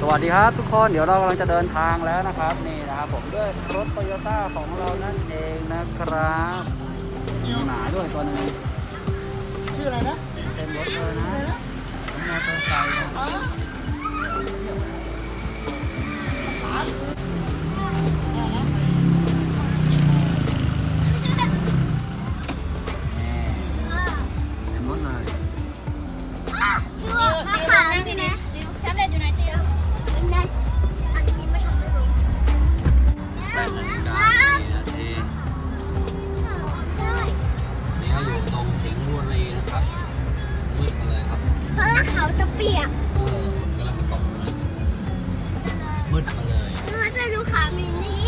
สวัสดีครับทุกคนเดี๋ยวเรากำลังจะเดินทางแล้วนะครับ นี่นะครับผมด้วยรถโตโยต้าของเรานั่นเองนะครับมีหมาด้วยตัวหนึงชื่ออะไรนะเต็มรถเลยนะ เขาจะเปียกเออฝนกำลังจะตกนะมืดมาเลยเมื่อจะดูขามินี้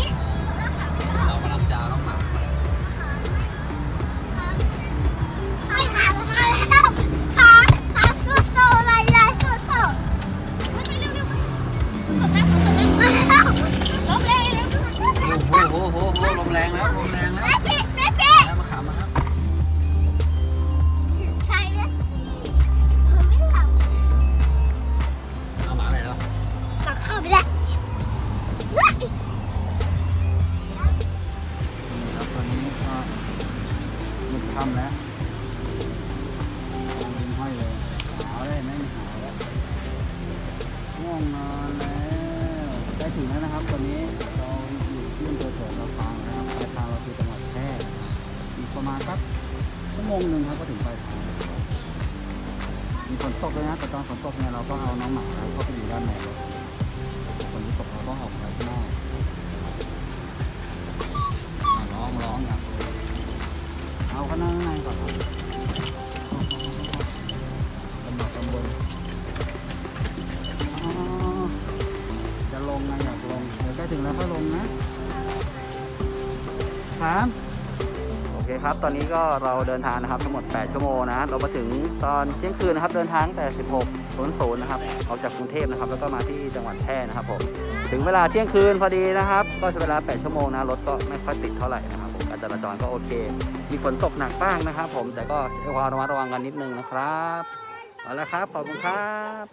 เรากำลังจะเอาน้องหมามาแล้วให้ขาแล้วขาขาสู้โซ่ลายลายสู้โซ่ไม่เร็วเร็วล้มแล้วล้มแล้วเร็วโอ้โหโหโหโหลมแรงแล้วลมแรงแล้ว ค่ำแล้วยิงห้อยเลยหาวเลยไม่มีหาวแล้วง่วงนอนแล้วใกล้ถึงแล้วนะครับ ตอนนี้เราอยู่ที่อำเภอเถิดเราทางนะครับปลายทางเราคือจังหวัดแพร่อีกประมาณสักชั่วโมงหนึ่งครับก็ถึงปลายทางมีฝนตกเลยนะแต่ตอนฝนตกเนี่ยเราก็เอาน้องหมาเข้าไปอยู่ด้านในฝนที่ตกเราก็ออกไปข้างนอก เอาข้างหน้าข้างในก่อนครับตำบลตำบลจะลงนะอยากลงเดี๋ยวใกล้ถึงแล้วก็ลงนะครับโอเคครับ ตอนนี้ก็เราเดินทางนะครับทั้งหมด 8 ชั่วโมงนะ เรามาถึงตอนเที่ยงคืนนะครับ เดินทางแต่ 16.00 นะครับ ออกจากกรุงเทพนะครับ แล้วก็มาที่จังหวัดแพร่นะครับผม ถึงเวลาเที่ยงคืนพอดีนะครับ ก็ใช้เวลา 8 ชั่วโมงนะ รถก็ไม่ค่อยติดเท่าไหร่นะครับ จราจรก็โอเค มีฝนตกหนักบ้างนะครับ ผมแต่ก็ใช้ความระมัดระวังกันนิดนึงนะครับเอาละครับขอบคุณครับ